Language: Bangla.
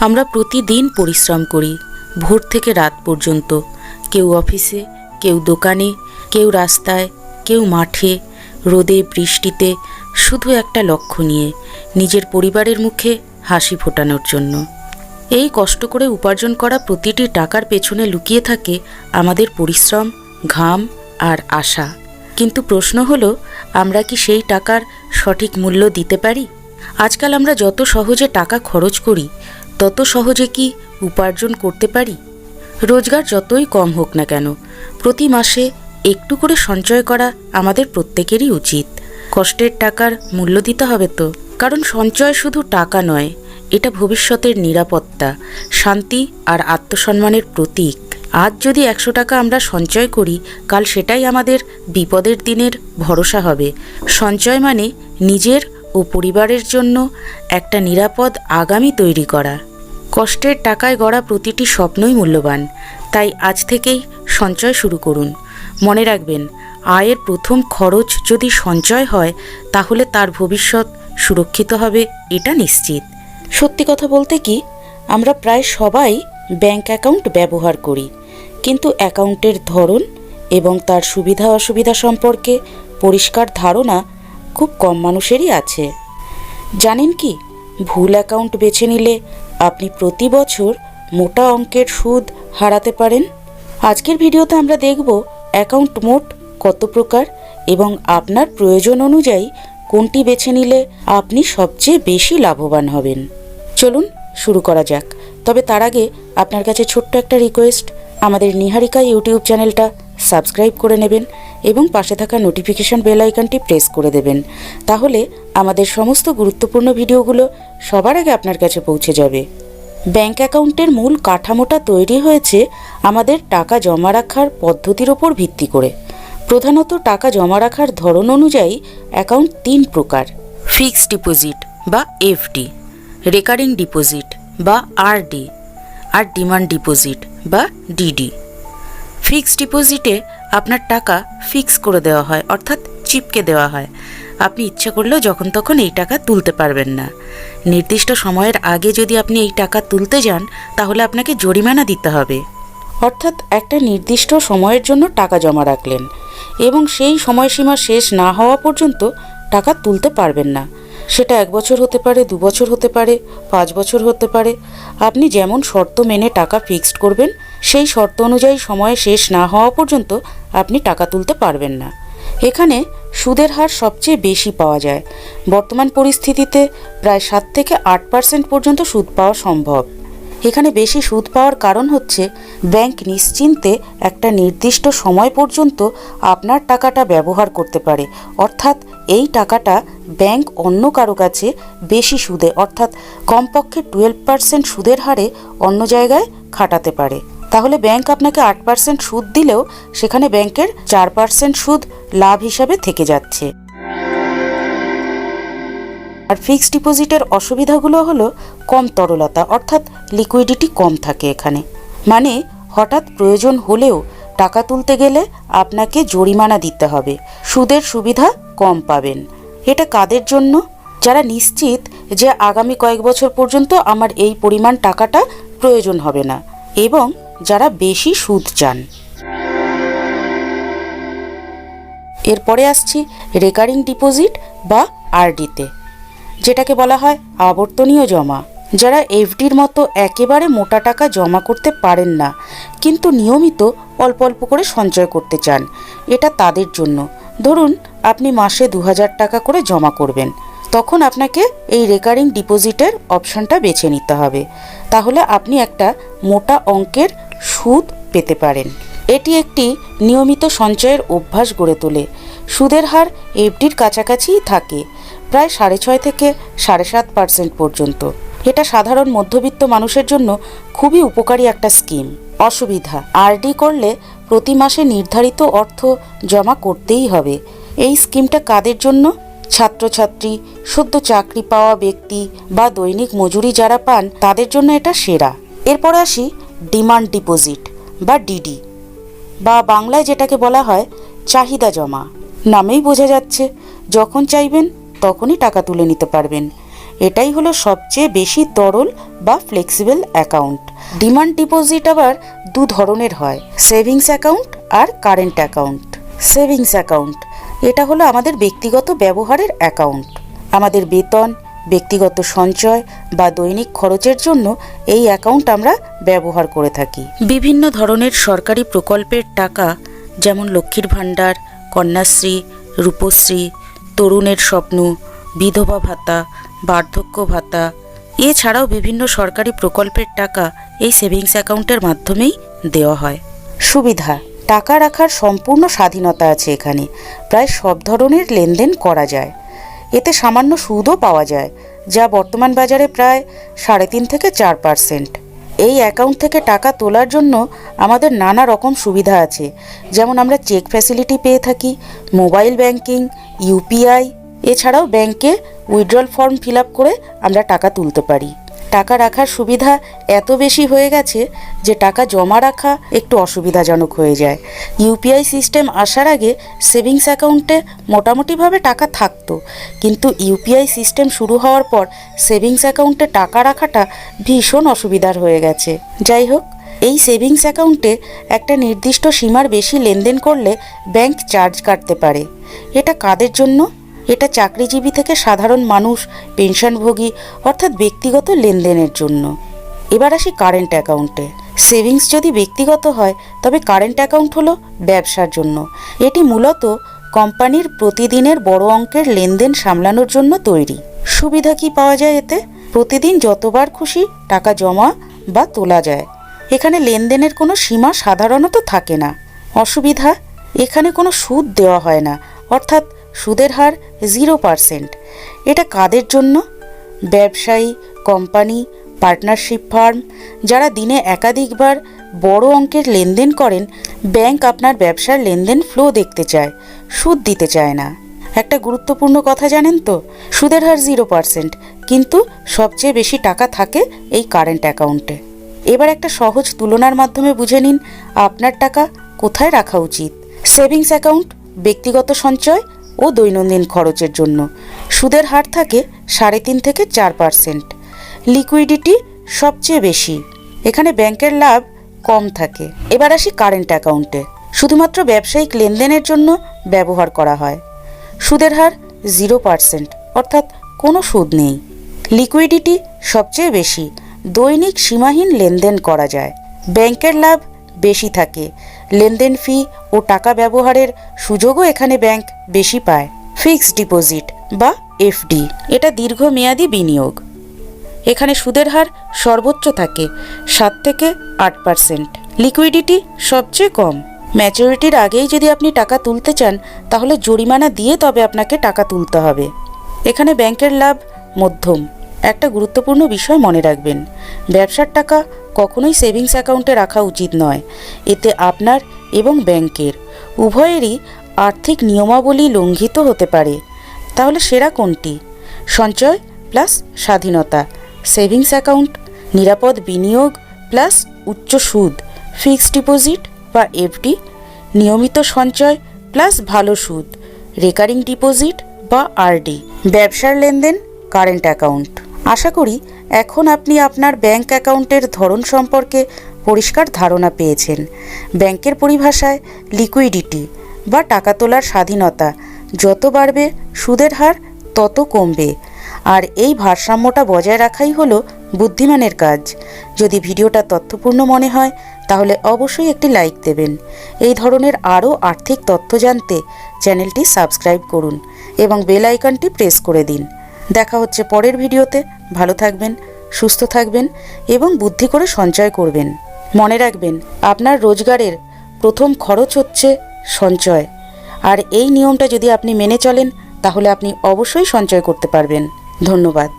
আমরা প্রতিদিন পরিশ্রম করি। ভোর থেকে রাত পর্যন্ত। কেউ অফিসে, কেউ দোকানে, কেউ রাস্তায়, কেউ মাঠে, রোদে, বৃষ্টিতে, শুধু একটা লক্ষ্য নিয়ে, নিজের পরিবারের মুখে হাসি ফোটানোর জন্য। এই কষ্ট করে উপার্জন করা প্রতিটি টাকার পেছনে লুকিয়ে থাকে আমাদের পরিশ্রম, ঘাম আর আশা। কিন্তু প্রশ্ন হলো, আমরা কি সেই টাকার সঠিক মূল্য দিতে পারি? আজকাল আমরা যত সহজে টাকা খরচ করি তত সহজে কি উপার্জন করতে পারি? রোজগার যতই কম হোক না কেন, প্রতি মাসে একটু করে সঞ্চয় করা আমাদের প্রত্যেকেরই উচিত। কষ্টের টাকার মূল্য দিতে হবে তো। কারণ সঞ্চয় শুধু টাকা নয়, এটা ভবিষ্যতের নিরাপত্তা, শান্তি আর আত্মসম্মানের প্রতীক। আজ যদি একশো টাকা আমরা সঞ্চয় করি, কাল সেটাই আমাদের বিপদের দিনের ভরসা হবে। সঞ্চয় মানে নিজের ও পরিবারের জন্য একটা নিরাপদ আগামী তৈরি করা। কষ্টের টাকায় গড়া প্রতিটি স্বপ্নই মূল্যবান। তাই আজ থেকেই সঞ্চয় শুরু করুন। মনে রাখবেন, আয়ের প্রথম খরচ যদি সঞ্চয় হয়, তাহলে তার ভবিষ্যৎ সুরক্ষিত হবে, এটা নিশ্চিত। সত্যি কথা বলতে কি, আমরা প্রায় সবাই ব্যাংক অ্যাকাউন্ট ব্যবহার করি। কিন্তু অ্যাকাউন্টের ধরন এবং তার সুবিধা অসুবিধা সম্পর্কে পরিষ্কার ধারণা খুব কম মানুষেরই আছে। জানেন কি? ভুল অ্যাকাউন্ট বেছে নিলে আপনি প্রতি বছর মোটা অঙ্কের সুদ হারাতে পারেন। আজকের ভিডিওতে আমরা দেখব অ্যাকাউন্ট মোট কত প্রকার এবং আপনার প্রয়োজন অনুযায়ী কোনটি বেছে নিলে আপনি সবচেয়ে বেশি লাভবান হবেন। চলুন শুরু করা যাক। তবে তার আগে আপনার কাছে ছোট্ট একটা রিকোয়েস্ট আমাদের নিহারিকা ইউটিউব চ্যানেলটা সাবস্ক্রাইব করে নেবেন এবং পাশে থাকা নোটিফিকেশন বেল আইকনটি প্রেস করে দেবেন। তাহলে আমাদের সমস্ত গুরুত্বপূর্ণ ভিডিওগুলো সবার আগে আপনার কাছে পৌঁছে যাবে। ব্যাংক অ্যাকাউন্টের মূল কাঠামোটা তৈরি হয়েছে আমাদের টাকা জমা রাখার পদ্ধতির ওপর ভিত্তি করে। প্রধানত টাকা জমা রাখার ধরন অনুযায়ী অ্যাকাউন্ট তিন প্রকার। ফিক্সড ডিপোজিট বা এফডি, রেকারিং ডিপোজিট বা আরডি, আর ডিমান্ড ডিপোজিট বা ডিডি। ফিক্সড ডিপোজিটে আপনার টাকা ফিক্স করে দেওয়া হয়, অর্থাৎ চিপকে দেওয়া হয়। আপনি ইচ্ছা করলেও যখন তখন এই টাকা তুলতে পারবেন না। নির্দিষ্ট সময়ের আগে যদি আপনি এই টাকা তুলতে যান, তাহলে আপনাকে জরিমানা দিতে হবে। অর্থাৎ একটা নির্দিষ্ট সময়ের জন্য টাকা জমা রাখলেন এবং সেই সময়সীমা শেষ না হওয়া পর্যন্ত টাকা তুলতে পারবেন না। সেটা এক বছর হতে পারে, দু বছর হতে পারে, পাঁচ বছর হতে পারে। আপনি যেমন শর্ত মেনে টাকা ফিক্সড করবেন, সেই শর্ত অনুযায়ী সময় শেষ না হওয়া পর্যন্ত আপনি টাকা তুলতে পারবেন না। এখানে সুদের হার সবচেয়ে বেশি পাওয়া যায়। বর্তমান পরিস্থিতিতে প্রায় সাত থেকে আট পার্সেন্ট পর্যন্ত সুদ পাওয়া সম্ভব। এখানে বেশি সুদ পাওয়ার কারণ হচ্ছে ব্যাংক নিশ্চিন্তে একটা নির্দিষ্ট সময় পর্যন্ত আপনার টাকাটা ব্যবহার করতে পারে। অর্থাৎ এই টাকাটা ব্যাংক অন্য কারও কাছে বেশি সুদে, অর্থাৎ কমপক্ষে টুয়েলভ পার্সেন্ট সুদের হারে অন্য জায়গায় খাটাতে পারে। তাহলে ব্যাংক আপনাকে আট পার্সেন্ট সুদ দিলেও সেখানে ব্যাংকের চার পার্সেন্ট সুদ লাভ হিসাবে থেকে যাচ্ছে। আর ফিক্সড ডিপোজিটের অসুবিধাগুলো হলো কম তরলতা, অর্থাৎ লিকুইডিটি কম থাকে এখানে। মানে হঠাৎ প্রয়োজন হলেও টাকা তুলতে গেলে আপনাকে জরিমানা দিতে হবে। সুদের সুবিধা কম পাবেন। এটা কাদের জন্য? যারা নিশ্চিত যে আগামী কয়েক বছর পর্যন্ত আমার এই পরিমাণ টাকাটা প্রয়োজন হবে না এবং যারা বেশি সুদ চান। এরপরে আসছি রেকারিং ডিপোজিট বা আরডিতে, যেটাকে বলা হয় আবর্তনীয় জমা। যারা এফডির মতো একেবারে মোটা টাকা জমা করতে পারেন না, কিন্তু নিয়মিত অল্প অল্প করে সঞ্চয় করতে চান, এটা তাদের জন্য। ধরুন, আপনি মাসে দু হাজার টাকা করে জমা করবেন। তখন আপনাকে এই রেকারিং ডিপোজিটের অপশনটা বেছে নিতে হবে। তাহলে আপনি একটা মোটা অঙ্কের সুদ পেতে পারেন। এটি একটি নিয়মিত সঞ্চয়ের অভ্যাস গড়ে তোলে। সুদের হার এফডির কাছাকাছিই থাকে, প্রায় সাড়ে ছয় থেকে সাড়ে সাত পার্সেন্ট পর্যন্ত। এটা সাধারণ মধ্যবিত্ত মানুষের জন্য খুবই উপকারী একটা স্কিম। অসুবিধা। আরডি করলে প্রতি মাসে নির্ধারিত অর্থ জমা করতেই হবে। এই স্কিমটা কাদের জন্য? ছাত্রছাত্রী সদ্য চাকরি পাওয়া ব্যক্তি বা দৈনিক মজুরি যারা পান, তাদের জন্য এটা সেরা। এরপর আসি ডিমান্ড ডিপোজিট বা ডিডি বা বাংলায় যেটাকে বলা হয় চাহিদা জমা। নামেই বোঝা যাচ্ছে, যখন চাইবেন তখনই টাকা তুলে নিতে পারবেন। এটাই হলো সবচেয়ে বেশি তরল বা ফ্লেক্সিবল অ্যাকাউন্ট ডিমান্ড ডিপোজিট আবার দু ধরনের হয় সেভিংস অ্যাকাউন্ট আর কারেন্ট অ্যাকাউন্ট সেভিংস অ্যাকাউন্ট এটা হলো আমাদের ব্যক্তিগত ব্যবহারের অ্যাকাউন্ট আমাদের বেতন, ব্যক্তিগত সঞ্চয় বা দৈনিক খরচের জন্য এই অ্যাকাউন্ট আমরা ব্যবহার করে থাকি। বিভিন্ন ধরনের সরকারি প্রকল্পের টাকা, যেমন লক্ষ্মীর ভাণ্ডার, কন্যাশ্রী, রূপশ্রী, তরুণের স্বপ্ন, বিধবা ভাতা বার্ধক্য ভাতা। এছাড়াও বিভিন্ন সরকারি প্রকল্পের টাকা এই সেভিংস অ্যাকাউন্টের মাধ্যমেই দেওয়া হয়। সুবিধা, টাকা রাখার সম্পূর্ণ স্বাধীনতা আছে এখানে। প্রায় সব ধরনের লেনদেন করা যায়। এতে সামান্য সুদও পাওয়া যায়, যা বর্তমান বাজারে প্রায় সাড়ে তিন থেকে চার পার্সেন্ট। এই অ্যাকাউন্ট থেকে টাকা তোলার জন্য আমাদের নানা রকম সুবিধা আছে। যেমন আমরা চেক ফ্যাসিলিটি পেয়ে থাকি, মোবাইল ব্যাংকিং, ইউপিআই এছাড়াও ব্যাংকে উইথড্রল ফর্ম ফিল করে আমরা টাকা তুলতে পারি। টাকা রাখার সুবিধা এত বেশি হয়ে গেছে যে টাকা জমা রাখা একটু অসুবিধাজনক হয়ে যায়। ইউপিআই সিস্টেম আসার আগে সেভিংস অ্যাকাউন্টে মোটামুটিভাবে টাকা থাকতো, কিন্তু ইউপিআই সিস্টেম শুরু হওয়ার পর সেভিংস অ্যাকাউন্টে টাকা রাখাটা ভীষণ অসুবিধার হয়ে গেছে। যাই হোক, এই সেভিংস অ্যাকাউন্টে একটা নির্দিষ্ট সীমার বেশি লেনদেন করলে ব্যাংক চার্জ কাটতে পারে। এটা কাদের জন্য? এটা চাকরিজীবী থেকে সাধারণ মানুষ, পেনশনভোগী, অর্থাৎ ব্যক্তিগত লেনদেনের জন্য। এবার আসি কারেন্ট অ্যাকাউন্টে সেভিংস যদি ব্যক্তিগত হয়, তবে কারেন্ট অ্যাকাউন্ট হলো ব্যবসার জন্য। এটি মূলত কোম্পানির প্রতিদিনের বড় অঙ্কের লেনদেন সামলানোর জন্য তৈরি। সুবিধা কি পাওয়া যায় এতে? প্রতিদিন যতবার খুশি টাকা জমা বা তোলা যায়। এখানে লেনদেনের কোনো সীমা সাধারণত থাকে না। অসুবিধা? এখানে কোনো সুদ দেওয়া হয় না। অর্থাৎ সুদের হার জিরো পার্সেন্ট এটা কাদের জন্য? ব্যবসায়ী কোম্পানি পার্টনারশিপ ফার্ম যারা দিনে একাধিকবার বড় অঙ্কের লেনদেন করেন ব্যাংক আপনার ব্যবসার লেনদেন ফ্লো দেখতে চায়, সুদ দিতে চায় না। একটা গুরুত্বপূর্ণ কথা জানেন তো, সুদের হার জিরো পার্সেন্ট কিন্তু সবচেয়ে বেশি টাকা থাকে এই কারেন্ট অ্যাকাউন্টে এবার একটা সহজ তুলনার মাধ্যমে বুঝে নিন, আপনার টাকা কোথায় রাখা উচিত? সেভিংস অ্যাকাউন্ট ব্যক্তিগত সঞ্চয় ও দৈনন্দিন খরচের জন্য। সুদের হার থাকে সাড়ে তিন থেকে চার পার্সেন্ট। লিকুইডিটি সবচেয়ে বেশি। এখানে ব্যাংকের লাভ কম থাকে। এবার আসি কারেন্ট অ্যাকাউন্টে। শুধুমাত্র ব্যবসায়িক লেনদেনের জন্য ব্যবহার করা হয়। সুদের হার জিরো পার্সেন্ট, অর্থাৎ কোনো সুদ নেই। লিকুইডিটি সবচেয়ে বেশি। দৈনিক সীমাহীন লেনদেন করা যায়। ব্যাংকের লাভ বেশি থাকে। লেনদেন ফি ও টাকা ব্যবহারের সুযোগও এখানে ব্যাংক বেশি পায়। ফিক্সড ডিপোজিট বা এফডি, এটা দীর্ঘমেয়াদী বিনিয়োগ। এখানে সুদের হার সর্বোচ্চ থাকে, সাত থেকে আট পার্সেন্ট। লিকুইডিটি সবচেয়ে কম। ম্যাচুরিটির আগেই যদি আপনি টাকা তুলতে চান, তাহলে জরিমানা দিয়ে তবে আপনাকে টাকা তুলতে হবে। এখানে ব্যাংকের লাভ মধ্যম। একটা গুরুত্বপূর্ণ বিষয় মনে রাখবেন। ব্যবসার টাকা কখনোই সেভিংস অ্যাকাউন্টে রাখা উচিত নয়। এতে আপনার এবং ব্যাংকের উভয়েরই আর্থিক নিয়মাবলী লঙ্ঘিত হতে পারে। তাহলে সেরা কোনটি? সঞ্চয় প্লাস স্বাধীনতা, সেভিংস অ্যাকাউন্ট, নিরাপদ বিনিয়োগ প্লাস উচ্চ সুদ, ফিক্সড ডিপোজিট বা এফডি নিয়মিত সঞ্চয় প্লাস ভালো সুদ, রেকারিং ডিপোজিট বা আরডি ব্যবসার লেনদেন, কারেন্ট অ্যাকাউন্ট। আশা করি এখন আপনি আপনার ব্যাংক অ্যাকাউন্টের ধরন সম্পর্কে পরিষ্কার ধারণা পেয়েছেন। ব্যাংকের পরিভাষায় লিকুইডিটি বা টাকা তোলার স্বাধীনতা যত বাড়বে, সুদের হার তত কমবে। আর এই ভারসাম্যটা বজায় রাখাই হলো বুদ্ধিমানের কাজ। যদি ভিডিওটা তথ্যপূর্ণ মনে হয়, তাহলে অবশ্যই একটি লাইক দেবেন। এই ধরনের আরও আর্থিক তথ্য জানতে চ্যানেলটি সাবস্ক্রাইব করুন এবং বেল আইকনটি প্রেস করে দিন। দেখা হচ্ছে পরের ভিডিওতে। ভালো থাকবেন, সুস্থ থাকবেন এবং বুদ্ধি করে সঞ্চয় করবেন। মনে রাখবেন, আপনার রোজগারের প্রথম খরচ হচ্ছে সঞ্চয়। আর এই নিয়মটা যদি আপনি মেনে চলেন, তাহলে আপনি অবশ্যই সঞ্চয় করতে পারবেন। ধন্যবাদ।